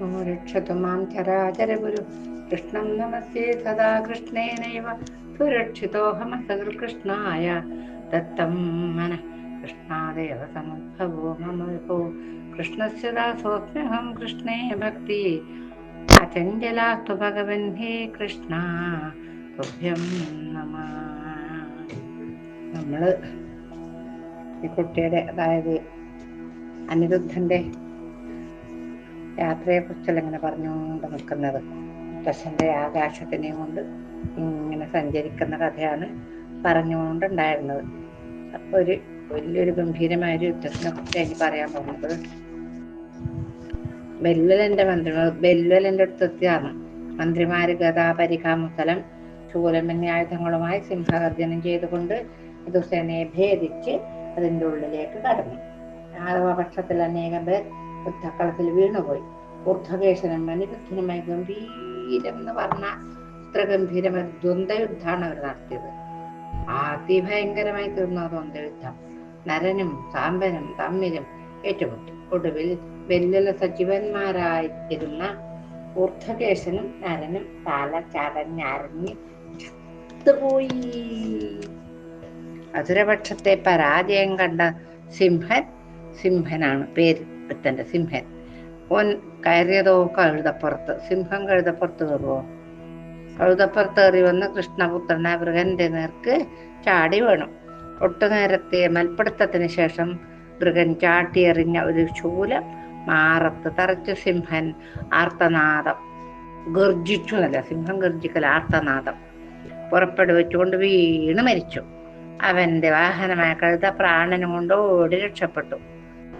വിഷ്ണു രക്ഷതു മാം ചരാചരഗുരു കൃഷ്ണം നമസ്തേ സദാ കൃഷ്ണേനൈവ സുരക്ഷിതോഹമസകൃ കൃഷ്ണായ ദത്തം മന കൃഷ്ണാദേവ സമുദ്ഭവോ മമ വിഭോ കൃഷ്ണസ്യ ദാസോസ്മ്യഹം കൃഷ്ണേ ഭക്തി അചഞ്ചലാസ്തു ഭഗവൻ ഹേ കൃഷ്ണ തുഭ്യം നമ നമ്മൾ ഈ കുട്ടിയുടെ അതായത് അനിരുദ്ധന്റെ യാത്രയെ കുറിച്ചല്ല ഇങ്ങനെ പറഞ്ഞുകൊണ്ട് നിൽക്കുന്നത്? മുത്തശ്ശന്റെ ആകാശത്തിനെയും കൊണ്ട് ഇങ്ങനെ സഞ്ചരിക്കുന്ന കഥയാണ് പറഞ്ഞുകൊണ്ടുണ്ടായിരുന്നത്. അപ്പൊ ഒരു വലിയൊരു ഗംഭീരമായ ഒരു യുദ്ധത്തിനെ കുറിച്ച് എനിക്ക് പറയാൻ പോകുന്നത് ബെല്വലന്റെ മന്ത്രിമാർ ബെല്വലന്റെ അടുത്തെത്തിയാണ് മന്ത്രിമാര് ഗതാ പരികാമുസലം ശൂലം എന്നീ ആയുധങ്ങളുമായി സിംഹഗർജനം ചെയ്തുകൊണ്ട് ദുസേനയെ ഭേദിച്ച് അതിന്റെ ഉള്ളിലേക്ക് കടന്നു. ആദവപക്ഷത്തിൽ അനേകം പേർ യുദ്ധക്കളത്തിൽ വീണുപോയി. ഊർധ്വകേശനും അനിരുദ്ധനുമായി ഗംഭീരം എന്ന് പറഞ്ഞ ഇത്ര ഗംഭീരമായ ദ്വന്ദ്വയുദ്ധമാണ് അവർ നടത്തിയത്. അതിഭയങ്കരമായി തീർന്ന ദ്വന്ദ്വയുദ്ധം ദ്വന്ദ്വ യുദ്ധം നരനും സാമ്പനും തമ്മിലും ഏറ്റുമുട്ടി. ഒടുവിൽ വെല്ലുല സജീവന്മാരായിരുന്ന ഊർധ്വകേശനും നരനും തല ചടഞ്ഞരഞ്ഞ് ചത്തുപോയി. അസുരപക്ഷത്തെ പരാജയം കണ്ട സിംഹൻ സിംഹനാണ് പേര് പുത്തന്റെ സിംഹൻ. കയറിയതോ കഴുതപ്പുറത്ത് സിംഹം കഴുതപ്പുറത്ത് കയറുവോ? കഴുതപ്പുറത്ത് കയറി വന്ന് കൃഷ്ണപുത്രനെ മൃഗന്റെ നേർക്ക് ചാടി വീണു. ഒട്ടുനേരത്തെ മൽപ്പിടുത്തത്തിന് ശേഷം മൃഗൻ ചാട്ടിയെറിഞ്ഞ ഒരു ശൂലം മാറത്ത് തറച്ചു സിംഹൻ ആർത്തനാദം. ഗർജിച്ചു എന്നല്ല സിംഹം ഗർജിക്കൽ ആർത്തനാദം. പുറപ്പെടുവിച്ചുകൊണ്ട് വീണ് മരിച്ചു. അവന്റെ വാഹനമായ കഴുത പ്രാണനും കൊണ്ട് ഓടി രക്ഷപ്പെട്ടു.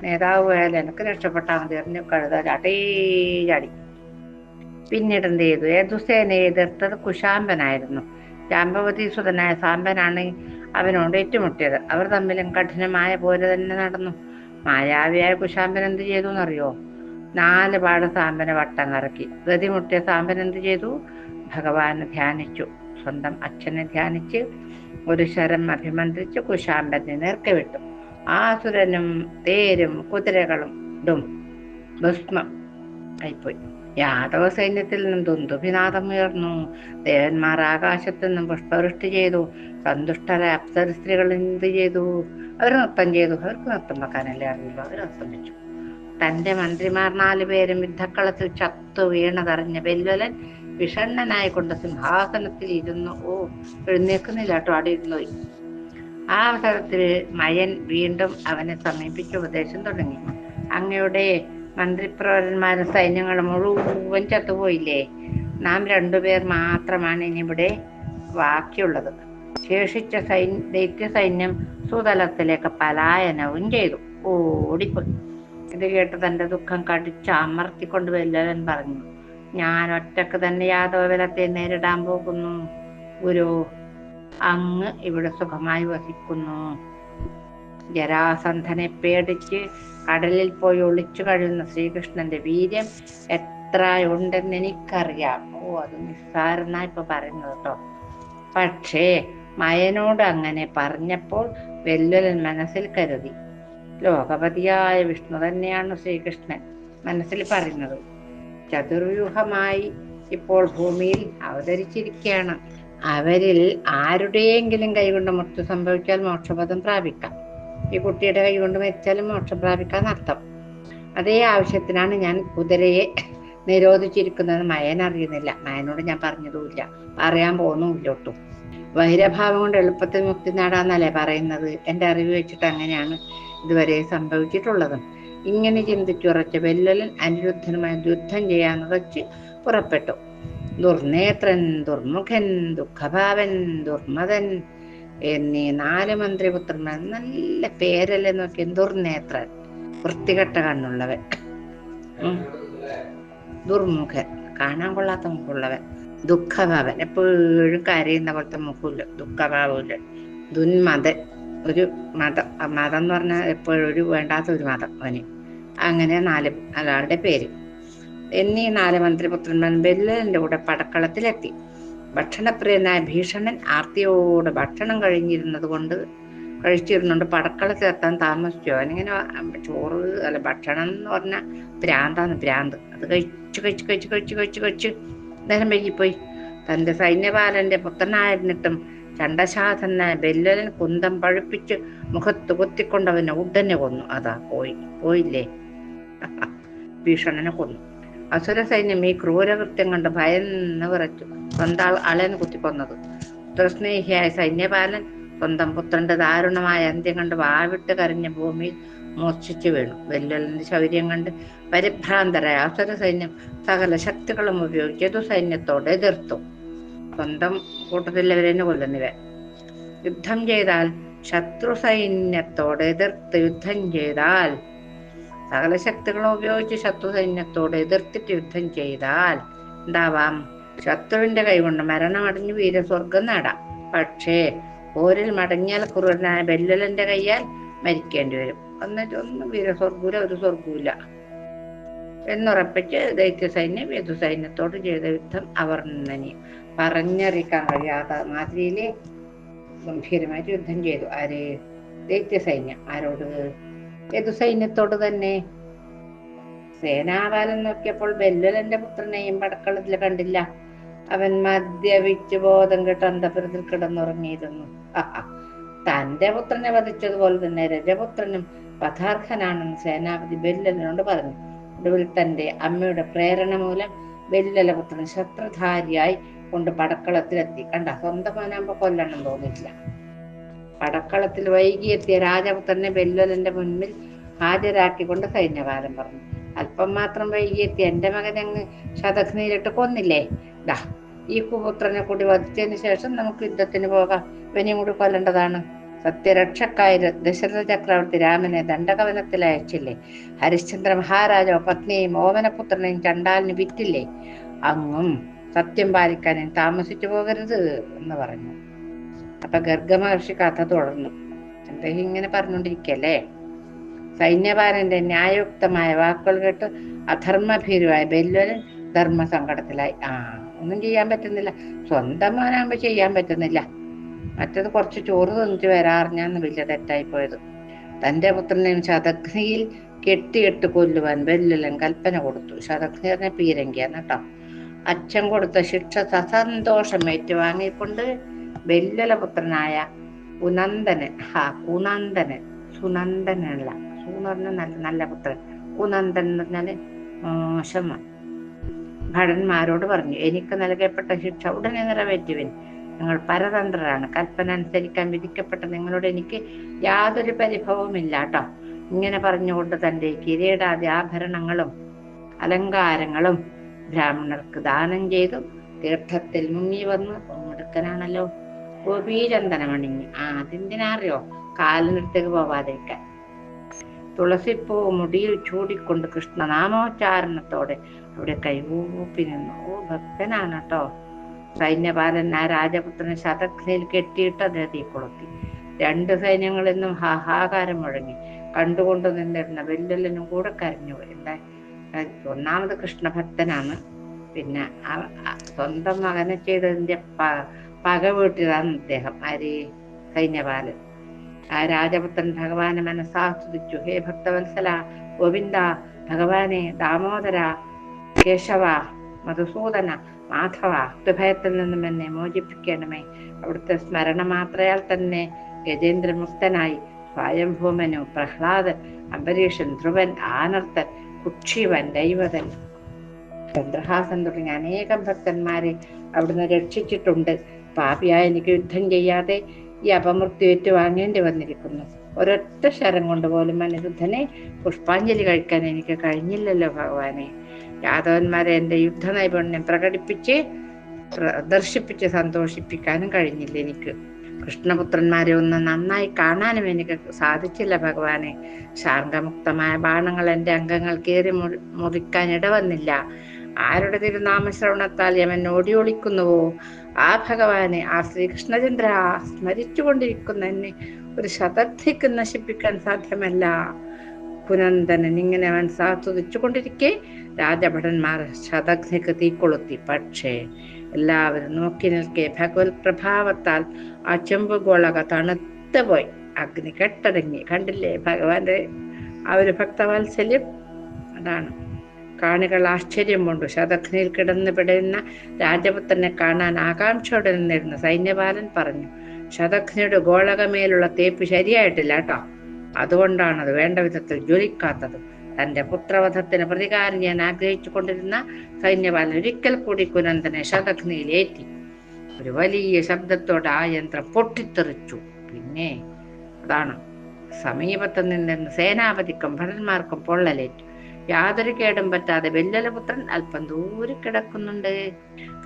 നേതാവ് പോയാൽ എനിക്ക് രക്ഷപ്പെട്ടാൽ മതി എറിഞ്ഞു കഴുത ചാട്ടേ ചാടി പിന്നീട് എന്ത് ചെയ്തു? യദുസേനയെ എതിർത്തത് കുശാമ്പനായിരുന്നു. ജാമ്പവതി സുതനായ സാമ്പനാണ് അവനോട് ഏറ്റുമുട്ടിയത്. അവർ തമ്മിലും കഠിനമായ പോലെ തന്നെ നടന്നു. മായാവിയായ കുശാമ്പൻ എന്ത് ചെയ്തു എന്നറിയോ നാല് പാട് സാമ്പനെ വട്ടം കറക്കി. ഗതിമുട്ടിയ സാമ്പൻ എന്ത് ചെയ്തു? ഭഗവാനെ ധ്യാനിച്ചു. സ്വന്തം അച്ഛനെ ധ്യാനിച്ച് ഒരു ശരം അഭിമന്ത്രിച്ച് കുശാമ്പനെ നേർക്കെ വിട്ടു ആസുരനും തേരും കുതിരകളും ഡും ഭസ്മം. ആയിപ്പോയി. യാദവ സൈന്യത്തിൽ നിന്നും ദുന്ദുഭിനാഥം ഉയർന്നു. ദേവന്മാർ ആകാശത്തു നിന്നും പുഷ്പവൃഷ്ടി ചെയ്തു. സന്തുഷ്ടരായ അപ്സര സ്ത്രീകൾ എന്ത് ചെയ്തു? അവർ നൃത്തം ചെയ്തു. അവർക്ക് നൃത്തം വെക്കാനല്ലേ അറിയുള്ളൂ. അവർ നൃത്തം വെച്ചു. തന്റെ മന്ത്രിമാർ നാലു പേരും യുദ്ധക്കളത്തിൽ ചത്തു വീണതറിഞ്ഞ വെല്ലുവലൻ വിഷണ്ണനായിക്കൊണ്ട് സിംഹാസനത്തിൽ ഇരുന്നു. ഓ എഴുന്നേക്കുന്നില്ല കേട്ടോ. അവിടെ ഇരുന്നു ആ അവസരത്തിൽ മയൻ വീണ്ടും അവനെ സമീപിച്ച് ഉപദേശം തുടങ്ങി. അങ്ങയുടെ മന്ത്രിപ്രവരന്മാരും സൈന്യങ്ങളും മുഴുവൻ ചത്തുപോയില്ലേ? നാം രണ്ടുപേർ മാത്രമാണ് ഇവിടെ ബാക്കിയുള്ളത്. ശേഷിച്ച സൈന്യ ദൈത്യ സൈന്യം സുതലത്തിലേക്ക് പലായനവും ചെയ്തു. ഓടിപ്പോയി. ഇത് കേട്ട് തന്റെ ദുഃഖം കടിച്ച് അമർത്തിക്കൊണ്ട് വെല്ലവൻ പറഞ്ഞു ഞാൻ ഒറ്റയ്ക്ക് തന്നെ യാദവബലത്തെ നേരിടാൻ പോകുന്നു ഗുരു. അങ്ങ് ഇവിടെ സുഖമായി വസിക്കുന്നു. ജരാസന്ധനെ പേടിച്ച് കടലിൽ പോയി ഒളിച്ചു കഴിയുന്ന ശ്രീകൃഷ്ണന്റെ വീര്യം എത്ര ഉണ്ടെന്ന് എനിക്കറിയാം. ഓ അത് നിസ്സാരനാ ഇപ്പൊ പറയുന്നത് കേട്ടോ. പക്ഷേ മയനോട് അങ്ങനെ പറഞ്ഞപ്പോൾ വെല്ലുവലൻ മനസ്സിൽ കരുതി. ലോകപതിയായ വിഷ്ണു തന്നെയാണ് ശ്രീകൃഷ്ണൻ മനസ്സിൽ പറയുന്നത്. ചതുർവ്യൂഹമായി ഇപ്പോൾ ഭൂമിയിൽ അവതരിച്ചിരിക്കുകയാണ്. അവരിൽ ആരുടെയെങ്കിലും കൈകൊണ്ട് മൃത്യു സംഭവിച്ചാൽ മോക്ഷപദം പ്രാപിക്കാം. ഈ കുട്ടിയുടെ കൈകൊണ്ട് മരിച്ചാലും മോക്ഷം പ്രാപിക്കാൻ അർത്ഥം അതേ ആവശ്യത്തിനാണ് ഞാൻ കുതിരയെ നിരോധിച്ചിരിക്കുന്നത്. മയൻ അറിയുന്നില്ല. മയനോട് ഞാൻ പറഞ്ഞതുമില്ല. പറയാൻ പോകുന്നുമില്ലോട്ടും വൈരഭാവം കൊണ്ട് എളുപ്പത്തിൽ മുക്തി നേടാന്നല്ലേ പറയുന്നത്? എന്റെ അറിവ് വെച്ചിട്ട് അങ്ങനെയാണ് ഇതുവരെ സംഭവിച്ചിട്ടുള്ളത്. ഇങ്ങനെ ചിന്തിച്ചുറച്ച വെല്ലലൻ അനിരുദ്ധനുമായി യുദ്ധം ചെയ്യാന്ന് വെച്ച് പുറപ്പെട്ടു. ദുർനേത്രൻ ദുർമുഖൻ ദുഃഖഭാവൻ ദുർമതൻ എന്നീ നാല് മന്ത്രിപുത്രന്മാർ നല്ല പേരല്ലേ നോക്കി ദുർനേത്രൻ. വൃത്തികെട്ട കണ്ണുള്ളവൻ. ദുർമുഖൻ. കാണാൻ കൊള്ളാത്ത മുഖമുള്ളവൻ ദുഃഖഭാവൻ. എപ്പോഴും കരയുന്ന പോലത്തെ മുഖമില്ല ദുഃഖഭാവമില്ല ദുന്മതൻ ഒരു മതം മതം എന്ന് പറഞ്ഞാൽ എപ്പോഴും ഒരു വേണ്ടാത്ത ഒരു മതം അവന്. അങ്ങനെ നാല് അയാളുടെ പേര്. എന്നീ നാല് മന്ത്രിപുത്രന്മാർ ബെല്ലലിന്റെ കൂടെ പടക്കളത്തിലെത്തി. ഭക്ഷണപ്രിയനായ ഭീഷണൻ ആർത്തിയോട് ഭക്ഷണം കഴിഞ്ഞിരുന്നത് കൊണ്ട് കഴിച്ചിരുന്നുണ്ട്. പടക്കളത്തിലെത്താൻ താമസിച്ചു. അവനിങ്ങനെ ചോറ് അല്ല ഭക്ഷണം എന്ന് പറഞ്ഞാൽ ഭ്രാന്താണ് ഭ്രാന്ത്. അത് കഴിച്ചു കഴിച്ച് കഴിച്ച് കഴിച്ച് കഴിച്ച് കഴിച്ച് നേരം വൈകിപ്പോയി. തന്റെ സൈന്യപാലന്റെ പുത്രനായിരുന്നിട്ടും ചണ്ടശാസനായ ബെല്ലലൻ കുന്തം പഴുപ്പിച്ച് മുഖത്ത് കുത്തിക്കൊണ്ടവനെ ഉടനെ കൊന്നു. അതാ പോയി പോയില്ലേ? ഭീഷണനെ കൊന്നു. അസുര സൈന്യം ഈ ക്രൂരകൃത്യം കണ്ട് ഭയന്ന് വിറച്ചു. സ്വന്തം അളയന് കുത്തിക്കൊന്നത്. പുത്രസ്നേഹിയായ സൈന്യപാലൻ സ്വന്തം പുത്രന്റെ ദാരുണമായ അന്ത്യം കണ്ട് വാവിട്ട് കരഞ്ഞ ഭൂമിയിൽ മൂർച്ഛിച്ചു വീണു. വെല്ലലിന്റെ ശൗര്യം കണ്ട് പരിഭ്രാന്തരായ അസുര സൈന്യം സകല ശക്തികളും ഉപയോഗിച്ച് എതു സൈന്യത്തോട് എതിർത്തു. സ്വന്തം കൂട്ടത്തിലവരെന്നെ കൊല്ലുന്നിവ യുദ്ധം ചെയ്താൽ ശത്രു സൈന്യത്തോട് എതിർത്ത് യുദ്ധം ചെയ്താൽ സകല ശക്തികളും ഉപയോഗിച്ച് ശത്രു സൈന്യത്തോട് എതിർത്തിട്ട് യുദ്ധം ചെയ്താൽ ഉണ്ടാവാം ശത്രുവിന്റെ കൈകൊണ്ട് മരണമടഞ്ഞ് വീരസ്വർഗം നേടാം. പക്ഷേ പോരിൽ മടങ്ങിയാൽ ക്രൂരനായ ബെല്ലലന്റെ കയ്യാൽ മരിക്കേണ്ടി വരും. എന്നിട്ട് ഒന്നും വീരസ്വർഗൂല ഒരു സ്വർഗൂല. എന്നുറപ്പിച്ച് ദൈത്യ സൈന്യം യദു സൈന്യത്തോട് ചെയ്ത യുദ്ധം അവർ അവർണനീയം പറഞ്ഞറിയിക്കാൻ കഴിയാത്ത മാതിരിയിൽ ഗംഭീരമായിട്ട് യുദ്ധം ചെയ്തു. ആര്? ദൈത്യ സൈന്യം ആരോട്? യദു സൈന്യത്തോട് തന്നെ? സേനാവാലൻ നോക്കിയപ്പോൾ ബെല്ലലന്റെ പുത്രനെയും പടക്കളത്തിൽ കണ്ടില്ല. അവൻ മദ്യപിച്ചു ബോധം കെട്ട് അന്തപുരത്തിൽ കിടന്നുറങ്ങിയിരുന്നു. തന്റെ പുത്രനെ വധിച്ചതുപോലെ തന്നെ രജപുത്രനും പഥാർഹനാണെന്ന് സേനാപതി ബെല്ലലിനോട് പറഞ്ഞു. ഒടുവിൽ തന്റെ അമ്മയുടെ പ്രേരണ മൂലം ബെല്ലല പുത്രൻ ശസ്ത്രധാരിയായി കൊണ്ട് പടക്കളത്തിലെത്തി. കണ്ട സ്വന്തം മോനാകുമ്പോ കൊല്ലണം തോന്നിയില്ല പടക്കളത്തിൽ വൈകിയെത്തിയ രാജപുത്രനെ ബെല്ലലന്റെ മുൻപിൽ ഹാജരാക്കിക്കൊണ്ട് സൈന്യകാലം പറഞ്ഞു. അല്പം മാത്രം വൈകിയെത്തി എന്റെ മകൻ അങ്ങ് ശതഘ്നയിലിട്ട് കൊന്നില്ലേ? ദാ ഈ കുപുത്രനെ കൂടി വധിച്ചതിന് ശേഷം നമുക്ക് യുദ്ധത്തിന് പോകാം. ഇവനെയും കൂടി കൊല്ലേണ്ടതാണ്. സത്യരക്ഷക്കായി ദശരഥ ചക്രവർത്തി രാമനെ ദണ്ഡകവനത്തിൽ അയച്ചില്ലേ? ഹരിശ്ചന്ദ്ര മഹാരാജാവ് പത്നിയെയും ഓമനപുത്രനെയും ചണ്ടാലിന് വിറ്റില്ലേ? അങ്ങും സത്യം പാലിക്കാനും താമസിച്ചു പോകരുത് എന്ന് പറഞ്ഞു. അപ്പൊ ഗർഗ മഹർഷി കഥ തുടർന്നു. അദ്ദേഹം ഇങ്ങനെ പറഞ്ഞുകൊണ്ടിരിക്കല്ലേ? സൈന്യഭാരന്റെ ന്യായയുക്തമായ വാക്കുകൾ കേട്ട് അധർമ്മഭീരുവായ ധർമ്മ ധർമ്മസങ്കടത്തിലായി. ആ ഒന്നും ചെയ്യാൻ പറ്റുന്നില്ല. സ്വന്തം മോനാകുമ്പോ ചെയ്യാൻ പറ്റുന്നില്ല. മറ്റത് കുറച്ച് ചോറ് തിന്നിട്ട് വരാറിഞ്ഞാന്ന് വലിയ തെറ്റായി പോയത്. തന്റെ പുത്രനെ ശതഘ്നിയിൽ കെട്ടിയിട്ട് കൊല്ലുവാൻ വെല്ലുലൻ കൽപ്പന കൊടുത്തു. ശതഘ്നി പറഞ്ഞ പീരങ്കിയാണ് കേട്ടോ. അച്ഛൻ കൊടുത്ത ശിക്ഷ സസന്തോഷം ഏറ്റുവാങ്ങിക്കൊണ്ട് ബെല്ലല പുത്രനായ കുനന്ദനൻ ഹാ കുനന്ദനൻ സുനന്ദനല്ല സു എന്ന് പറഞ്ഞാൽ നല്ല നല്ല പുത്രൻ. കുനന്ദൻ എന്ന് പറഞ്ഞാൽ മോശമ ഭടന്മാരോട് പറഞ്ഞു എനിക്ക് നൽകപ്പെട്ട ശിക്ഷ ഉടനെ നിറവേറ്റുവിൻ. നിങ്ങൾ പരതന്ത്രരാണ്. കൽപ്പന അനുസരിക്കാൻ വിധിക്കപ്പെട്ട നിങ്ങളോട് എനിക്ക് യാതൊരു പരിഭവമില്ല കേട്ടോ. ഇങ്ങനെ പറഞ്ഞുകൊണ്ട് തന്റെ കിരീടാദി ആഭരണങ്ങളും അലങ്കാരങ്ങളും ബ്രാഹ്മണർക്ക് ദാനം ചെയ്തു. തീർത്ഥത്തിൽ മുങ്ങി വന്ന് മിടുക്കനാണല്ലോ ഗോപീചന്ദനമണിഞ്ഞ് ആ അതെന്തിനാറിയോ? കാലിനടുത്തേക്ക് പോവാതിരിക്കാൻ തുളസിപ്പൂ മുടിയിൽ ചൂടിക്കൊണ്ട് കൃഷ്ണനാമോച്ചാരണത്തോടെ അവിടെ കൈകൂപ്പി നിന്നു. ഓ ഭക്തനാണ് കേട്ടോ. സൈന്യപാലൻ ആ രാജപുത്രനെ ശതഘ്നയിൽ കെട്ടിയിട്ട് അദ്ദേഹത്തെ കൊളുത്തി. രണ്ട് സൈന്യങ്ങളിൽ നിന്നും ഹാഹാകാരം മുഴങ്ങി. കണ്ടുകൊണ്ട് നിന്നിരുന്ന വെല്ലലിനും കൂടെ കരഞ്ഞു എന്താ? ഒന്നാമത് കൃഷ്ണഭക്തനാണ്. പിന്നെ സ്വന്തം മകനെ ചെയ്തതിന്റെ പ- പക വീട്ടിലാണ് അദ്ദേഹം ആര്? സൈന്യപാലൻ. ആ രാജപുത്രൻ ഭഗവാനെ മനസ്സാസ്വദിച്ചു. ഹേ ഭക്തവത്സല ഗോവിന്ദ ഭഗവാനെ ദാമോദര കേശവ മധുസൂദന മാധവ ഭയത്തിൽ നിന്നും എന്നെ മോചിപ്പിക്കണമേ. അവിടുത്തെ സ്മരണ മാത്രയാൽ തന്നെ ഗജേന്ദ്രമുക്തനായി സ്വയംഭൂമനു പ്രഹ്ലാദൻ അംബരീഷൻ ധ്രുവൻ ആനർത്തൻ കുക്ഷിവൻ ദൈവതൻ. ചന്ദ്രഹാസൻ തുടങ്ങിയ അനേകം ഭക്തന്മാരെ അവിടുന്ന് രക്ഷിച്ചിട്ടുണ്ട്. പാപിയായ എനിക്ക് യുദ്ധം ചെയ്യാതെ ഈ അപമൃത്യു ഏറ്റുവാങ്ങേണ്ടി വന്നിരിക്കുന്നു. ഒരൊറ്റ ശരം കൊണ്ട് പോലും അനിരുദ്ധനെ പുഷ്പാഞ്ജലി കഴിക്കാൻ എനിക്ക് കഴിഞ്ഞില്ലല്ലോ ഭഗവാനെ. യാദവന്മാരെ എന്റെ യുദ്ധ നൈപുണ്യം പ്രകടിപ്പിച്ച് പ്രദർശിപ്പിച്ച് സന്തോഷിപ്പിക്കാനും കഴിഞ്ഞില്ല എനിക്ക്. കൃഷ്ണപുത്രന്മാരെ ഒന്ന് നന്നായി കാണാനും എനിക്ക് സാധിച്ചില്ല ഭഗവാനെ. ശാർഗമുക്തമായ ബാണങ്ങൾ എന്റെ അംഗങ്ങൾ കയറി മുറി- മുറിക്കാൻ ഇടവന്നില്ല. ആരുടെ തിരുനാമശ്രവണത്താൽ യമൻ ഓടിയൊളിക്കുന്നുവോ? ആ ഭഗവാനെ ആ ശ്രീകൃഷ്ണചന്ദ്ര സ്മരിച്ചുകൊണ്ടിരിക്കുന്ന എന്നെ ഒരു ശതധിക്ക് നശിപ്പിക്കാൻ സാധ്യമല്ല. പുനന്ദനൻ ഇങ്ങനെ അവൻ സാസ്വദിച്ചുകൊണ്ടിരിക്കെ രാജഭടന്മാർ ശതഘ്നിക്ക് തീക്കൊളുത്തി. പക്ഷേ എല്ലാവരും നോക്കി നിൽക്കെ ഭഗവത് പ്രഭാവത്താൽ ആ ചെമ്പുഗോളക തണുത്ത് പോയി. അഗ്നി കെട്ടടങ്ങി. കണ്ടില്ലേ ഭഗവാന്റെ ആ ഒരു ഭക്തവാത്സല്യം? അതാണ്. കാണികൾ ആശ്ചര്യം കൊണ്ടു ശതഘ്നിയിൽ കിടന്ന് പിടയുന്ന രാജപുത്രനെ കാണാൻ ആകാംക്ഷയോടെ നിന്നിരുന്ന സൈന്യപാലൻ പറഞ്ഞു ശതഘ്നിയുടെ ഗോളകമേലുള്ള തേപ്പ് ശരിയായിട്ടില്ല കേട്ടോ. അതുകൊണ്ടാണത് വേണ്ട വിധത്തിൽ ജ്വലിക്കാത്തത്. തന്റെ പുത്രവധത്തിന് പ്രതികാരം ചെയ്യാൻ ആഗ്രഹിച്ചു കൊണ്ടിരുന്ന സൈന്യപാലൻ ഒരിക്കൽ കൂടി കുനന്ദനെ ശതഘ്നിയിലേറ്റി ഒരു വലിയ ശബ്ദത്തോടെ ആ യന്ത്രം പൊട്ടിത്തെറിച്ചു. പിന്നെ അതാണ് സമീപത്ത് നിന്നിരുന്ന സേനാപതിക്കും ഭടന്മാർക്കും പൊള്ളലേറ്റു. യാതൊരു കേടും പറ്റാതെ വെല്ലലപുത്രൻ അല്പം ദൂരെ കിടക്കുന്നുണ്ട്.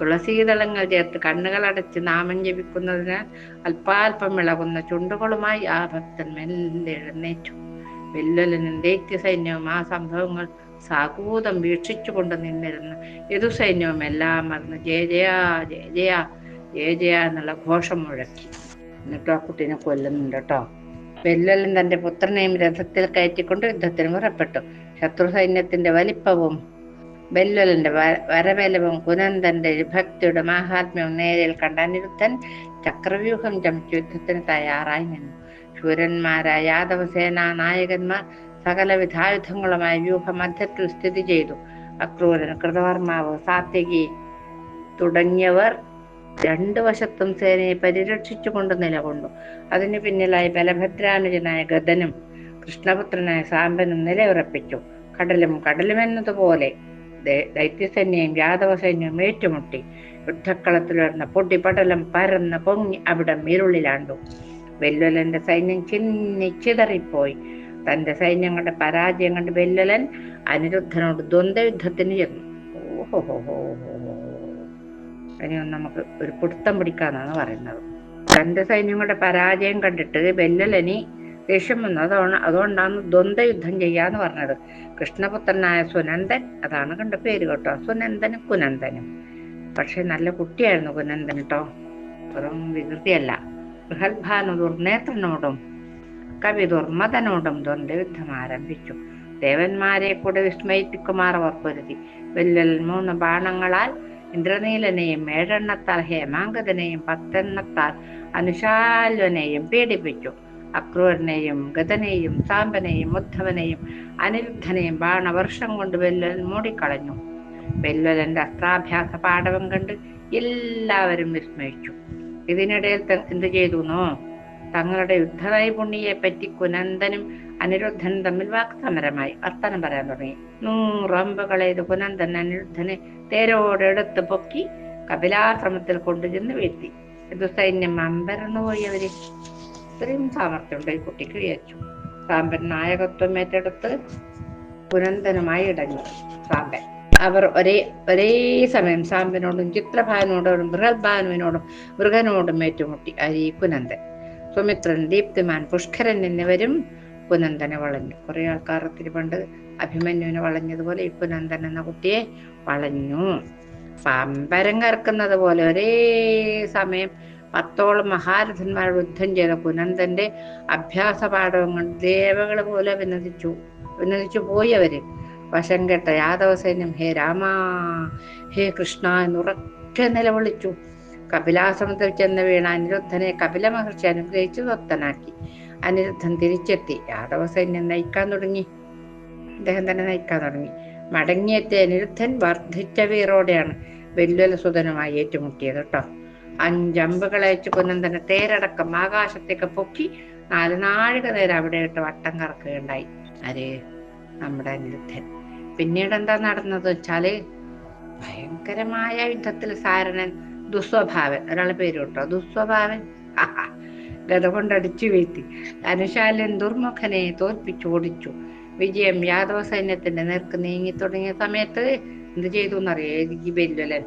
തുളസീതളങ്ങൾ ചേർത്ത് കണ്ണുകൾ അടച്ച് നാമം ജപിക്കുന്നതിനാൽ അല്പാൽപം ഇളകുന്ന ചുണ്ടുകളുമായി ആ ഭക്തൻ മെല്ലെ എഴുന്നേറ്റു. വെല്ലലിനും ദൈത്യ സൈന്യവും ആ സംഭവങ്ങൾ സാകൂതം വീക്ഷിച്ചുകൊണ്ട് നിന്നിരുന്ന. യദു സൈന്യവും എല്ലാം മറന്ന് ജയ ജയാ ജയ ജയാ ജയ ജയ എന്നുള്ള ഘോഷം മുഴക്കി. എന്നിട്ട് ആ കുട്ടീനെ കൊല്ലുന്നുണ്ട് കേട്ടോ. വെല്ലലൻ തന്റെ പുത്രനെയും രഥത്തിൽ കയറ്റിക്കൊണ്ട് യുദ്ധത്തിന് പുറപ്പെട്ടു. ശത്രു സൈന്യത്തിന്റെ വലിപ്പവും വെല്ലലന്റെ വരവേലവും കുനന്ദന്റെ ഭക്തിയുടെ മഹാത്മ്യവും നേരിൽ കണ്ട അനിരുദ്ധൻ ചക്രവ്യൂഹം ചമച്ച് യുദ്ധത്തിന് തയ്യാറായി നിന്നു. ശൂരന്മാരായ യാദവ സേനാ നായകന്മാർ സകല വിധായുധങ്ങളുമായി വ്യൂഹമധ്യത്തിൽ സ്ഥിതി ചെയ്തു. അക്രൂരൻ കൃതവർമാവ് സാത്യകി തുടങ്ങിയവർ രണ്ടു വശത്തും സേനയെ പരിരക്ഷിച്ചുകൊണ്ട് നിലകൊണ്ടു. അതിനു പിന്നിലായി ബലഭദ്രാനുജനായ ഗദനും കൃഷ്ണപുത്രനായ സാമ്പനും നിലയുറപ്പിച്ചു. കടലും കടലുമെന്നതുപോലെ എന്നതുപോലെ ദേ- ദൈത്യസൈന്യവും യാദവ സൈന്യവും ഏറ്റുമുട്ടി. യുദ്ധക്കളത്തിൽ വരുന്ന പൊടിപടലം പരന്ന് പൊങ്ങി അവിടെ ഇരുളിലാണ്ടു. വെല്ലുലന്റെ സൈന്യം ചിന്നി ചിതറിപ്പോയി. തന്റെ സൈന്യങ്ങളുടെ പരാജയം കണ്ട് വെല്ലുലൻ അനിരുദ്ധനോട് ദ്വന്ദ്വയുദ്ധത്തിന് ചെന്നു. ഓഹോ ഇനി നമുക്ക് ഒരു പിടുത്തം പിടിക്കാന്നാണ് പറയുന്നത്. തന്റെ സൈന്യങ്ങളുടെ പരാജയം കണ്ടിട്ട് വെല്ലലനി ദേഷ്യം വന്നു അതാണ് അതുകൊണ്ടാണ് ദ്വന്ദ്വയുദ്ധം ചെയ്യാന്ന് പറഞ്ഞത്. കൃഷ്ണപുത്രനായ സുനന്ദൻ അതാണ് കണ്ട പേര് കേട്ടോ. സുനന്ദനും കുനന്ദനും. പക്ഷെ നല്ല കുട്ടിയായിരുന്നു കുനന്ദൻ കേട്ടോ വെറും വികൃതിയല്ല. ബൃഹത്ഭാനു ദുർനേത്രനോടും കവി ദുർമതനോടും ദ്വന്ദ്വയുദ്ധം ആരംഭിച്ചു. ദേവന്മാരെ കൂടെ വിസ്മയിപ്പിക്കുമാർ അവർ പൊരുതി വെല്ലൽ മൂന്ന് ബാണങ്ങളാൽ ഇന്ദ്രനീലനെയും ഏഴെണ്ണത്താൽ ഹേമാങ്കതനെയും പത്തെണ്ണത്താൽ അനുശാലനെയും പീഡിപ്പിച്ചു. അക്രൂരനെയും ഗതനെയും സാമ്പനെയും ഉദ്ധവനെയും അനിരുദ്ധനെയും ബാണവർഷം കൊണ്ട് വെല്ലൽ മൂടിക്കളഞ്ഞു. വെല്ലലന്റെ അസ്ത്രാഭ്യാസ പാഠവം കണ്ട് എല്ലാവരും വിസ്മയിച്ചു. ഇതിനിടയിൽ എന്തു ചെയ്തുന്നോ തങ്ങളുടെ യുദ്ധനൈപുണ്യെ പറ്റി കുനന്ദനും അനിരുദ്ധനും തമ്മിൽ വാക്സമരമായി. വർത്തനം പറയാൻ തുടങ്ങി. നൂറമ്പുകളേത് കുനന്ദൻ അനിരുദ്ധനെ തേരോടെടുത്ത് പൊക്കി കപിലാശ്രമത്തിൽ കൊണ്ടുചെന്ന് വീഴ്ത്തി. ഇത് സൈന്യം അമ്പരന്നു പോയി അവർ? ഇത്രയും സാമർഥ്യമുണ്ട് ഈ കുട്ടിക്ക് വിചാരിച്ചു സാമ്പൻ നായകത്വം ഏറ്റെടുത്ത് പുനന്തനമായി ഇടഞ്ഞു. സാമ്പൻ. അവർ ഒരേ ഒരേ സമയം സാമ്പനോടും ചിത്രഭാനുവോടും ബൃഹൽഭാനുവിനോടും മൃഗനോടും ഏറ്റുമുട്ടി. അരി കുനന്ദൻ സുമിത്രൻ ദീപ്തിമാൻ പുഷ്കരൻ എന്നിവരും കുനന്ദനെ വളഞ്ഞു. കുറെ ആൾക്കാർ ഒത്തിരി പണ്ട് അഭിമന്യുവിനെ വളഞ്ഞതുപോലെ ഈ കുനന്ദൻ എന്ന കുട്ടിയെ വളഞ്ഞു. പമ്പരം കറക്കുന്നത് പോലെ ഒരേ സമയം പത്തോളം മഹാരഥന്മാർ യുദ്ധം ചെയ്ത കുനന്ദന്റെ അഭ്യാസ പാഠവങ്ങൾ ദേവകൾ പോലെ വിനദിച്ചു വിനദിച്ചു പോയി അവർ വശം കെട്ട യാദവ സൈന്യം ഹേ രാമാ ഹേ കൃഷ്ണ എന്നുറക്കെ നിലവിളിച്ചു. കപിലാശ്രമത്തിൽ ചെന്ന് വീണ അനിരുദ്ധനെ കപില മഹർഷി അനുഗ്രഹിച്ചു സ്വത്തനാക്കി അനിരുദ്ധൻ തിരിച്ചെത്തി. യാദവ സൈന്യം നയിക്കാൻ തുടങ്ങി. അദ്ദേഹം തന്നെ നയിക്കാൻ തുടങ്ങി. മടങ്ങിയെത്തിയ അനിരുദ്ധൻ വർദ്ധിച്ച വീറോടെയാണ് വെല്ലുവലസുതനുമായി ഏറ്റുമുട്ടിയത് കേട്ടോ അഞ്ചമ്പുകളയച്ചു തന്നെ തേരടക്കം ആകാശത്തേക്ക് പൊക്കി നാല് നാഴിക നേരം അവിടെ ഇട്ട് വട്ടം കറക്കുകയുണ്ടായി. അരേ നമ്മുടെ അനിരുദ്ധൻ പിന്നീട് എന്താ നടന്നത് വെച്ചാൽ ഭയങ്കരമായ യുദ്ധത്തിൽ സാരണൻ ദുസ്വഭാവൻ ഒരാളെ പേര് കേട്ടോ ദുസ്വഭാവൻ. ഗത കൊണ്ടടിച്ചു വീഴ്ത്തി. അനുശാലൻ ദുർമുഖനെ തോൽപ്പിച്ചു ഓടിച്ചു. വിജയം യാദവ സൈന്യത്തിന്റെ നേർക്ക് നീങ്ങി തുടങ്ങിയ സമയത്ത് എന്ത് ചെയ്തു എന്നറിയോ? ഈ വെല്ലുലൻ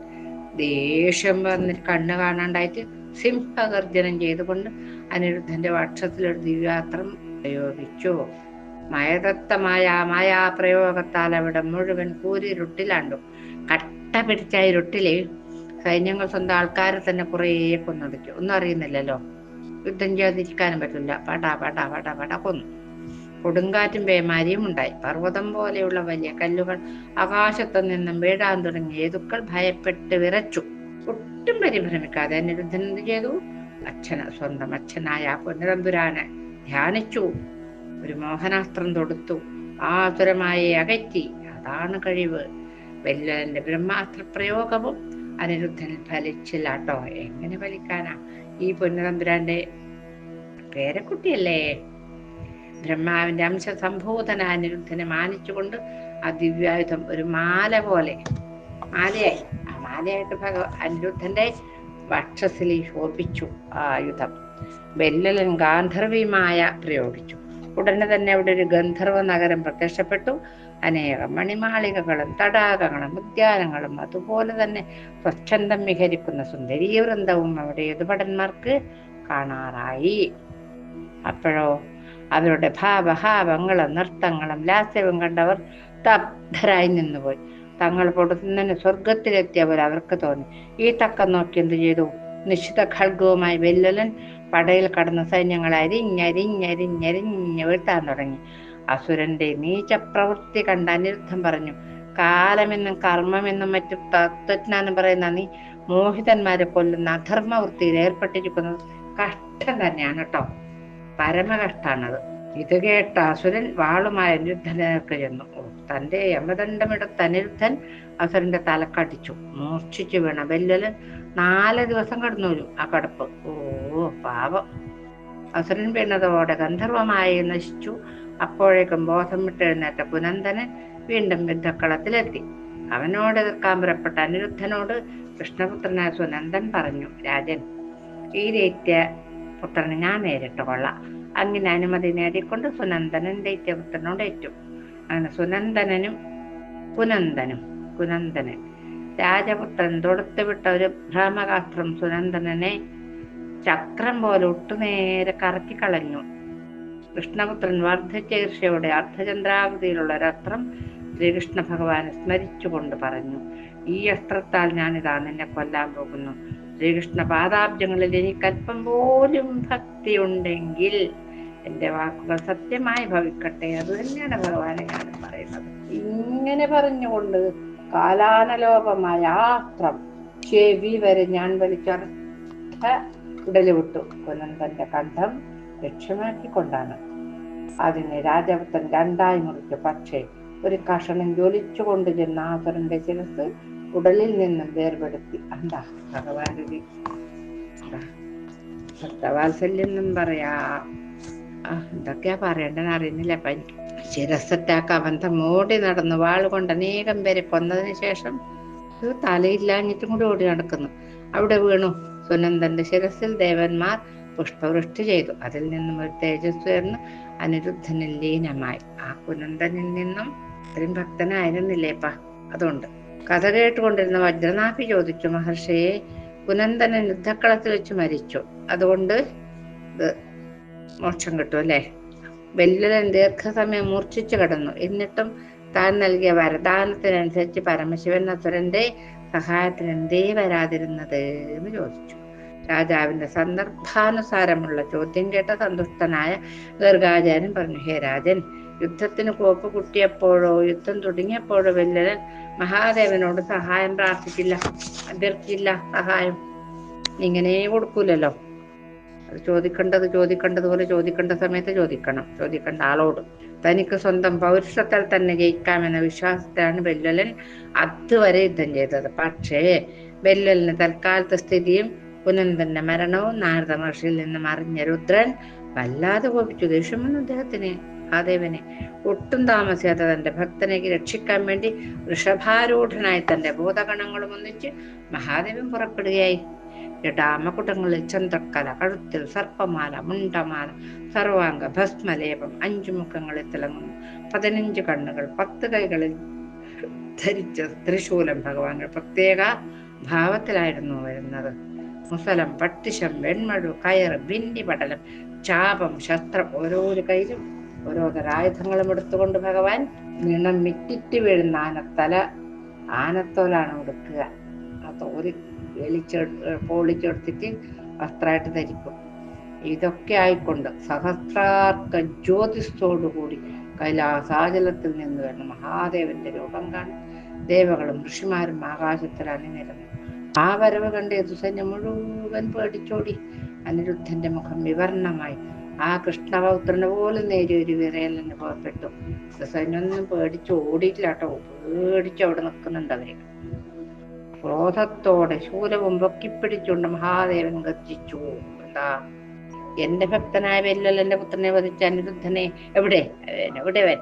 ദേഷ്യം വന്ന് കണ്ണ് കാണാണ്ടായിട്ട് സിംഹഗർജനം ചെയ്തുകൊണ്ട് അനിരുദ്ധന്റെ വക്ഷത്തിലൊരു ദിവ്യാത്രം പ്രയോഗിച്ചു. മയദത്തമായ മായാപ്രയോഗത്താൽ അവിടെ മുഴുവൻ കൂരിരുട്ടിലാണ്ടു. കട്ട പിടിച്ച ഇരുട്ടിൽ സൈന്യങ്ങൾ സ്വന്തം ആൾക്കാരെ തന്നെ കുറേ കൊന്നൊടുക്കി ഒന്നും അറിയുന്നില്ലല്ലോ. യുദ്ധം ചെയ്യാതിരിക്കാനും പറ്റില്ല. പട പട പട പട കൊന്നു. കൊടുങ്കാറ്റും പേമാരിയും ഉണ്ടായി. പർവതം പോലെയുള്ള വലിയ കല്ലുകൾ ആകാശത്തു നിന്നും വീഴാൻ തുടങ്ങി. ഏതുക്കൾ ഭയപ്പെട്ട് വിറച്ചു. ഒട്ടും പരിഭ്രമിക്കാതെ അനിരുദ്ധൻ എന്ത് ചെയ്തു? അച്ഛന് സ്വന്തം അച്ഛനായ പുനരമ്പുരാനെ ധ്യാനിച്ചു. ഒരു മോഹനാസ്ത്രം തൊടുത്തു. ആതുരമായി അകറ്റി. അതാണ് കഴിവ്. വെല്ലന്റെ ബ്രഹ്മാസ്ത്ര പ്രയോഗവും അനിരുദ്ധൻ ഫലിച്ചില്ല കേട്ടോ എങ്ങനെ ഫലിക്കാനാ? ഈ പൊന്നുതമ്പുരാന്റെ പേരക്കുട്ടിയല്ലേ? ബ്രഹ്മാവിന്റെ അംശസംഭൂതന അനിരുദ്ധനെ മാനിച്ചുകൊണ്ട് ആ ദിവ്യായുധം ഒരു മാല പോലെ മാലയായി. ആ മാലയായിട്ട് ഭഗവ അനിരുദ്ധന്റെ വക്ഷസിൽ ശോഭിച്ചു ആ ആയുധം. വെല്ലലൻ ഗാന്ധർവിയുമായ പ്രയോഗിച്ചു. ഉടനെ തന്നെ അവിടെ ഒരു ഗന്ധർവ നഗരം പ്രത്യക്ഷപ്പെട്ടു. അനേകം മണിമാളികകളും തടാകങ്ങളും ഉദ്യാനങ്ങളും അതുപോലെ തന്നെ സ്വച്ഛന്തം വിഹരിക്കുന്ന സുന്ദരീ വൃന്ദവും അവിടെ യദുഭടന്മാർക്ക് കാണാറായി. അപ്പോഴോ അവരുടെ ഭാവഹാവങ്ങളും നൃത്തങ്ങളും ലാസ്യവും കണ്ടവർ സ്തബ്ധരായി നിന്നുപോയി. തങ്ങൾ പൊടുന്നതിന് സ്വർഗത്തിലെത്തിയ പോലെ അവർക്ക് തോന്നി. ഈ തക്കം നോക്കി എന്ത് ചെയ്തു? നിശ്ചിത ഖഡ്ഗവുമായി വെല്ലലൻ പടയിൽ കടന്ന സൈന്യങ്ങൾ അരിഞ്ഞരിഞ്ഞരിഞ്ഞരിഞ്ഞ് വീഴ്ത്താൻ തുടങ്ങി. അസുരന്റെ നീചപ്രവൃത്തി കണ്ട അനിരുദ്ധം പറഞ്ഞു കാലമെന്നും കർമ്മമെന്നും മറ്റു തത്വജ്ഞാനം പറയുന്ന നീ മോഹിതന്മാരെ കൊല്ലുന്ന അധർമ്മവൃത്തിയിൽ ഏർപ്പെട്ടിരിക്കുന്നത് കഷ്ടം തന്നെയാണ് കേട്ടോ പരമകഷ്ടാണത് ഇത് കേട്ട അസുരൻ വാളുമായ അനിരുദ്ധനൊക്കെ ചെന്നു. തന്റെ യമദണ്ഡമെടുത്ത അനിരുദ്ധൻ അസുരന്റെ തലക്കടിച്ചു. മൂർച്ഛിച്ചു വീണ വെല്ലല് നാല് ദിവസം കിടന്നു ആ കടപ്പ്. ഓ പാപം അസുരൻ വീണതോടെ ഗന്ധർവമായി നശിച്ചു. അപ്പോഴേക്കും ബോധം വിട്ടെഴുന്നേറ്റ പുനന്ദനൻ വീണ്ടും യുദ്ധക്കളത്തിലെത്തി. അവനോട് എതിർക്കാൻ പുറപ്പെട്ട അനിരുദ്ധനോട് കൃഷ്ണപുത്രനായ സുനന്ദൻ പറഞ്ഞു രാജൻ ഈ ദൈത്യ പുത്രനെ ഞാൻ നേരിട്ട് കൊള്ളാം. അങ്ങനെ അനുമതി നേടിക്കൊണ്ട് സുനന്ദനൻ ദൈത്യപുത്രനോട് ഏറ്റു. അങ്ങനെ സുനന്ദനനും കുനന്ദനും കുനന്ദനൻ രാജപുത്രൻ തൊടുത്തുവിട്ട ഒരു ഭ്രാമകാസ്ത്രം സുനന്ദനനെ ചക്രം പോലെ ഒട്ടുനേരെ കറക്കി കളഞ്ഞു. കൃഷ്ണപുത്രൻ വർദ്ധിച്ച ഈർഷ്യയുടെ ഒരു അസ്ത്രം ശ്രീകൃഷ്ണ ഭഗവാനെ സ്മരിച്ചുകൊണ്ട് പറഞ്ഞു ഈ അസ്ത്രത്താൽ ഞാനിതാ നിന്നെ കൊല്ലാൻ പോകുന്നു. ശ്രീകൃഷ്ണ പാദാബ്ജങ്ങളിൽ എനിക്കല്പം പോലും ഭക്തി ഉണ്ടെങ്കിൽ എന്റെ വാക്കുകൾ സത്യമായി ഭവിക്കട്ടെ. അത് തന്നെയാണ് ഭഗവാനെ ഞാൻ പറയുന്നത്. ഇങ്ങനെ പറഞ്ഞുകൊണ്ട് കാലാനലോപമായ ആത്രം ചെവി വരെ ഞാൻ വലിച്ചൊരൊറ്റ ഉടൽ വിട്ടു. കുനന്ദന്റെ കണ്ഠം ലക്ഷ്യമാക്കിക്കൊണ്ടാണ്. അതിനെ രാജപുത്രൻ രണ്ടായി മുറിച്ചു. പക്ഷേ ഒരു കഷണം ജ്വലിച്ചുകൊണ്ട് ചെന്ന ആസുരന്റെ ശിരസ് ഉടലിൽ നിന്നും വേർപെടുത്തി. എന്താ ഭഗവാന്റെ ഒരു എന്താ? ഭക്തവാത്സല്യം എന്നും പറയാ. എന്തൊക്കെയാ പറയണ്ടെന്ന് അറിയുന്നില്ല. പനി ശിരസറ്റാക്ക അവന്ത മൂടി നടന്നു. വാളുകൊണ്ട് അനേകം പേരെ കൊന്നതിന് ശേഷം തലയില്ലാഞ്ഞിട്ടും കൂടി ഓടി നടക്കുന്നു. അവിടെ വീണു. സുനന്ദന്റെ ശിരസിൽ ദേവന്മാർ പുഷ്പവൃഷ്ടി ചെയ്തു. അതിൽ നിന്നും ഒരു തേജസ് ഉയർന്ന്. അനിരുദ്ധനിൽ ലീനമായി. ആ കുനന്ദനിൽ നിന്നും ഇത്രയും ഭക്തനായിരുന്നില്ലേപ്പാ? അതുകൊണ്ട് കഥ കേട്ടുകൊണ്ടിരുന്ന വജ്രനാഭി ചോദിച്ചു മഹർഷിയെ കുനന്ദനൻ യുദ്ധക്കളത്തിൽ വെച്ച് മരിച്ചു. അതുകൊണ്ട് ഇത് മോക്ഷം കിട്ടും അല്ലേ? വെല്ലുലൻ ദീർഘസമയം മൂർച്ഛിച്ചു കിടന്നു. എന്നിട്ടും താൻ നൽകിയ വരദാനത്തിനനുസരിച്ച് പരമശിവൻ അസുരന്റെ സഹായത്തിന് എന്തേ വരാതിരുന്നത് എന്ന് ചോദിച്ചു. രാജാവിന്റെ സന്ദർഭാനുസാരമുള്ള ചോദ്യം കേട്ട സന്തുഷ്ടനായ ഗർഗാചാര്യൻ പറഞ്ഞു ഹേ രാജൻ യുദ്ധത്തിന് കോപ്പ് കുട്ടിയപ്പോഴോ യുദ്ധം തുടങ്ങിയപ്പോഴോ വല്ലരൻ മഹാദേവനോട് സഹായം പ്രാർത്ഥിച്ചില്ല. അഭ്യർത്ഥിച്ചില്ല സഹായം. ഇങ്ങനെ കൊടുക്കൂലല്ലോ. അത് ചോദിക്കേണ്ടത് ചോദിക്കേണ്ടതുപോലെ ചോദിക്കേണ്ട സമയത്ത് ചോദിക്കണം. ചോദിക്കേണ്ട ആളോട്. തനിക്ക് സ്വന്തം പൗരുഷത്തിൽ തന്നെ ജയിക്കാമെന്ന വിശ്വാസത്തിലാണ് വെല്ലലൻ അതുവരെ യുദ്ധം ചെയ്തത്. പക്ഷേ വെല്ലലിന് തൽക്കാലത്തെ സ്ഥിതിയും പുനന്ദന്റെ മരണവും നാരദ മഹർഷിയിൽ നിന്നും അറിഞ്ഞ രുദ്രൻ വല്ലാതെ കോപിച്ചു. ദേഷ്യം വന്നു മഹാദേവനെ. ഒട്ടും താമസിയാതെ തന്റെ ഭക്തനെ രക്ഷിക്കാൻ വേണ്ടി വൃഷഭാരൂഢനായി തന്റെ ഭൂതഗണങ്ങളും ഒന്നിച്ച് മഹാദേവൻ പുറപ്പെടുകയായി. ജടാമകുടങ്ങളിൽ ചന്ദ്രക്കല കഴുത്തിൽ സർപ്പമാല മുണ്ടമാല സർവാംഗ ഭസ്മലേപം അഞ്ചു മുഖങ്ങളിൽ തിളങ്ങുന്നു. പതിനഞ്ച് കണ്ണുകൾ പത്ത് കൈകളിൽ ധരിച്ച ത്രിശൂലം ഭഗവാന്റെ പ്രത്യേക ഭാവത്തിലായിരുന്നു വരുന്നത്. മുസലം പട്ടിശം വെൺമഴു കയർ ഭിന്നി പടലം ചാപം ശസ്ത്രം ഓരോരു കയ്യിലും ഓരോതര ആയുധങ്ങളും എടുത്തുകൊണ്ട് ഭഗവാൻ നിണം മിറ്റിറ്റ് വീഴുന്ന ആനത്തല ആനത്തോലാണ് ഉടുക്കുക. ആ തോൽ വെളിച്ചെ പൊളിച്ചെടുത്തിട്ട് വസ്ത്രമായിട്ട് ധരിക്കും. ഇതൊക്കെ ആയിക്കൊണ്ട് സഹസ്രാർക്ക കൂടി കൈലാസാചലത്തിൽ നിന്ന് വരുന്ന മഹാദേവന്റെ രൂപം കാണും. ദേവകളും ഋഷിമാരും ആകാശത്തിൽ അണിനിരന്നു. ആ വരവ് കണ്ട് യദുസൈന്യം മുഴുവൻ പേടിച്ചോടി. അനിരുദ്ധന്റെ മുഖം വിവർണമായി ആ കൃഷ്ണപൗത്രനെ പോലെ നേരി ഒരു വിറയൽ അനുഭവപ്പെട്ടു സസന്നൊന്നും പേടിച്ച് ഓടിയില്ല കേട്ടോ. പേടിച്ച് അവിടെ നിൽക്കുന്നുണ്ട് അവർ. ക്രോധത്തോടെ ശൂലവും പൊക്കിപ്പിടിച്ചുകൊണ്ട് മഹാദേവൻ ഗർജിച്ചു. എന്താ? എന്റെ ഭക്തനായ വെല്ലൽ എന്റെ പുത്രനെ വധിച്ച അനിരുദ്ധനെ എവിടെ? എവിടെ വൻ?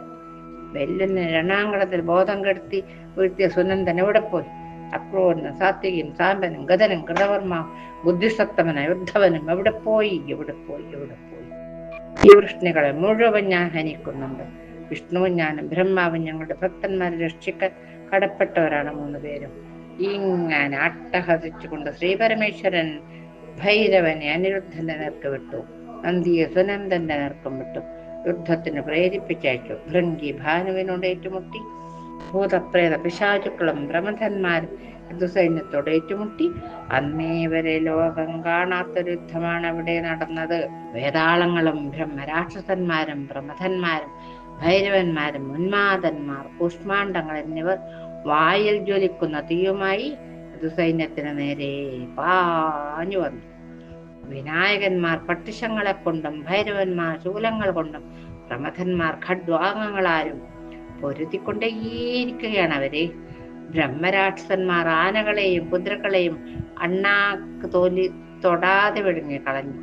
വെല്ലനെ രണാങ്കണത്തിൽ ബോധം കെടുത്തി വീഴ്ത്തിയ സുനന്ദൻ എവിടെ പോയി? അക്രൂരനും സാത്വികനും സാമ്പനും ഗതനും കൃതവർമ്മ ബുദ്ധിസത്തമനും യുദ്ധവനും എവിടെ പോയി? എവിടെ പോയി? എവിടെ പോയി? ഈ വൃഷ്ണികളെ മുഴുവൻ ഞാൻ ഹനിക്കുന്നുണ്ട്. വിഷ്ണുവും ഞാനും ബ്രഹ്മാവും ഞങ്ങളുടെ ഭക്തന്മാരെ രക്ഷിക്കാൻ കടപ്പെട്ടവരാണ് മൂന്ന് പേരും. ഇങ്ങനെ അട്ടഹസിച്ചുകൊണ്ട് ശ്രീപരമേശ്വരൻ ഭൈരവനെ അനിരുദ്ധന്റെ നേർക്ക് വിട്ടു. നന്ദിയെ സുനന്ദന്റെ നേർക്കും വിട്ടു. യുദ്ധത്തിന് പ്രേരിപ്പിച്ചയച്ചു. ഭൃങ്കി ഭാനുവിനോട് ഏറ്റുമുട്ടി. ഭൂതപ്രേത പിശാചുക്കളും പ്രമഥന്മാരും യുദ്ധസൈന്യത്തോട് ഏറ്റുമുട്ടി. അന്നേ വരെ ലോകം കാണാത്തൊരു യുദ്ധമാണ് അവിടെ നടന്നത്. വേതാളങ്ങളും ബ്രഹ്മരാക്ഷസന്മാരും പ്രമഥന്മാരും ഭൈരവന്മാരും ഉന്മാദന്മാർ കുഷ്മാണ്ഡങ്ങൾ എന്നിവർ വായിൽ ജ്വലിക്കുന്ന തീയുമായി യുദ്ധസൈന്യത്തിന് നേരെ പാഞ്ഞു വന്നു. വിനായകന്മാർ പട്ടിഷങ്ങളെ കൊണ്ടും ഭൈരവന്മാർ ശൂലങ്ങൾ കൊണ്ടും പ്രമഥന്മാർ ഖഡ്വാങ്ങങ്ങളാലും പൊരുത്തിക്കൊണ്ടേയിരിക്കുകയാണ് അവർ. ബ്രഹ്മരാക്ഷസന്മാർ ആനകളെയും കുതിരകളെയും അണ്ണാക്ക് തോലി തൊടാതെ വിഴുങ്ങി കളഞ്ഞു.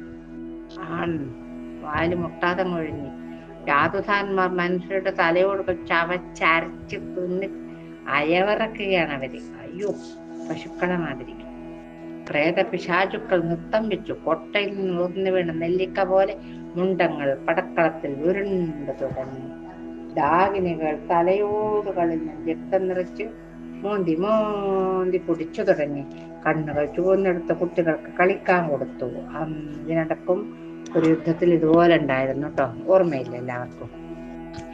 ആൺ വാൽ മുട്ടാതെ മുഴിഞ്ഞു. യാതുധാന്മാർ മനുഷ്യരുടെ തലയോട് ചവച്ചരച്ച് തിന്നി അയവിറക്കുകയാണ് അവർ. അയ്യോ പശുക്കളെ മാതിരി. പ്രേത പിശാചുക്കൾ നൃത്തം വെച്ചു. കൊട്ടയിൽ നിന്ന് ഉയർന്നു വീണ നെല്ലിക്ക പോലെ മുണ്ടങ്ങൾ പടക്കളത്തിൽ ഉരുണ്ടു തുടങ്ങി. ദാഗിനികൾ തലയോടുകളിൽ നിന്ന് രക്തം നിറച്ച് മോന്തി മോന്തി പൊടിച്ചു തുടങ്ങി. കണ്ണുകൾ ചുവന്നെടുത്ത കുട്ടികൾക്ക് കളിക്കാൻ കൊടുത്തു. അതിനടക്കം ഒരു യുദ്ധത്തിൽ ഇതുപോലെ ഉണ്ടായിരുന്നു കേട്ടോ ഓർമ്മയില്ല എല്ലാവർക്കും.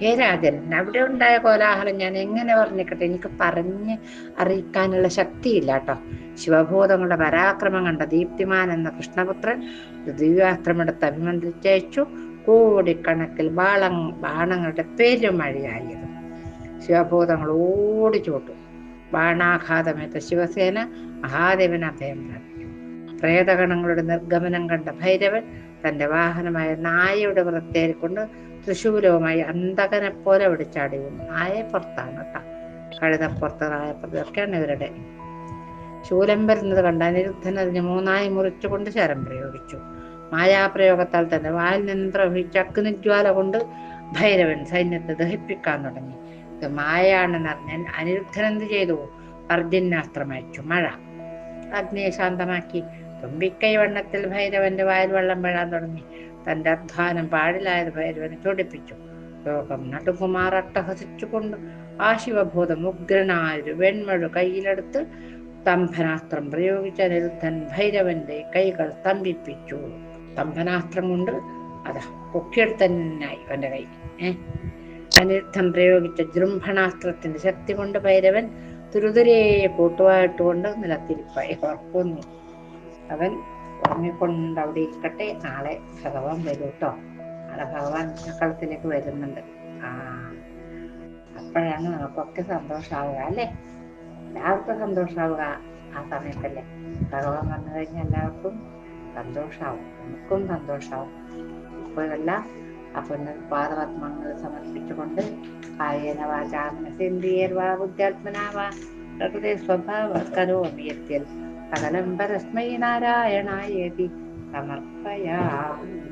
ഹേ രാജൻ അവിടെ ഉണ്ടായ കോലാഹലം ഞാൻ എങ്ങനെ വർണിക്കട്ടെ? എനിക്ക് പറഞ്ഞ് അറിയിക്കാനുള്ള ശക്തിയില്ല കേട്ടോ ശിവഭൂതങ്ങളുടെ പരാക്രമം കണ്ട ദീപ്തിമാൻ എന്ന കൃഷ്ണപുത്രൻ ദിവ്യാസ്ത്രമെടുത്ത് അഭിമന്ത്രിച്ചയച്ചു. കോടിക്കണക്കിൽ ബാള ബാണങ്ങളുടെ പെരുമഴയായിരുന്നു. ശിവഭൂതങ്ങൾ ഓടിച്ചോട്ടു. ബാണാഘാതമേറ്റ ശിവസേന മഹാദേവൻ അഭയം പ്രാപിച്ചു പ്രേതഗണങ്ങളുടെ നിർഗമനം കണ്ട ഭൈരവൻ തന്റെ വാഹനമായ നായയുടെ വൃത്തേൽ തൃശൂലവുമായി അന്തകനെ പോലെ വിളിച്ചാടി വീണു നായ പുറത്താണ് കേട്ടോ. കഴുതപ്പുറത്ത് നായപ്പുറത്തൊക്കെയാണ് ഇവരുടെ. ശൂലം വരുന്നത് കണ്ട അനിരുദ്ധൻ അതിന് മൂന്നായി മുറിച്ചുകൊണ്ട് ശരം പ്രയോഗിച്ചു. മായാപ്രയോഗത്താൽ തന്നെ വായിൽ നിന്ന് പ്രവഹിച്ച അഗ്നിജ്വാല കൊണ്ട് ഭൈരവൻ സൈന്യത്തെ ദഹിപ്പിക്കാൻ തുടങ്ങി. അനിരുദ്ധൻ എന്ത് ചെയ്തു? അർജുനാസ്ത്രം അയച്ചു. മഴ. അഗ്നിയെ ശാന്തമാക്കി. തുമ്പിക്കൈ വണ്ണത്തിൽ ഭൈരവന്റെ വായിൽ വെള്ളം വീഴാൻ തുടങ്ങി. തന്റെ അധ്വാനം പാടിലായത് ഭൈരവനെ ചൊടിപ്പിച്ചു. ലോകം നടുകുമാർ അട്ടഹസിച്ചുകൊണ്ട് ആ ശിവഭൂതം ഉഗ്രനായൊരു വെൺമഴു കയ്യിലെടുത്ത് സ്തംഭനാസ്ത്രം പ്രയോഗിച്ച നിരുദ്ധൻ ഭൈരവന്റെ കൈകൾ സ്തംഭിപ്പിച്ചു. സ്തംഭനാസ്ത്രം കൊണ്ട് അതാ പൊക്കിയെടുത്തന്നായി അവന്റെ കൈ. ഏ? അനിരുദ്ധം പ്രയോഗിച്ച ജൃംഭണാസ്ത്രത്തിന്റെ ശക്തി കൊണ്ട് ഭൈരവൻ തുരുതുരേ കൂട്ടുവായിട്ടുകൊണ്ട് നിലത്തിരിപ്പായി. ഉറക്കുന്നു അവൻ ഉറങ്ങിക്കൊണ്ട് അവിടെ ഇരിക്കട്ടെ. നാളെ ഭഗവാൻ വരും കേട്ടോ. നാളെ ഭഗവാൻ കളത്തിലേക്ക് വരുന്നുണ്ട്. ആ അപ്പോഴാണ് നമുക്കൊക്കെ സന്തോഷാവുക അല്ലേ? എല്ലാവർക്കും സന്തോഷാവുക ആ സമയത്തല്ലേ. ഭഗവാൻ വന്നു കഴിഞ്ഞാൽ എല്ലാവർക്കും സന്തോഷാവും. നമുക്കും സന്തോഷാവും. ഇപ്പോൾ പുണ്യ പാദപത്മങ്ങൾ സമർപ്പിച്ചുകൊണ്ട് കായേന വാചാ മനസേന്ദ്രിയർവാ ബുദ്ധ്യാത്മനാവാ. പ്രകൃതി സ്വഭാവ കരോമിയത്യൽ സകലം പരസ്മൈ നാരായണായേതി സമർപ്പയാമി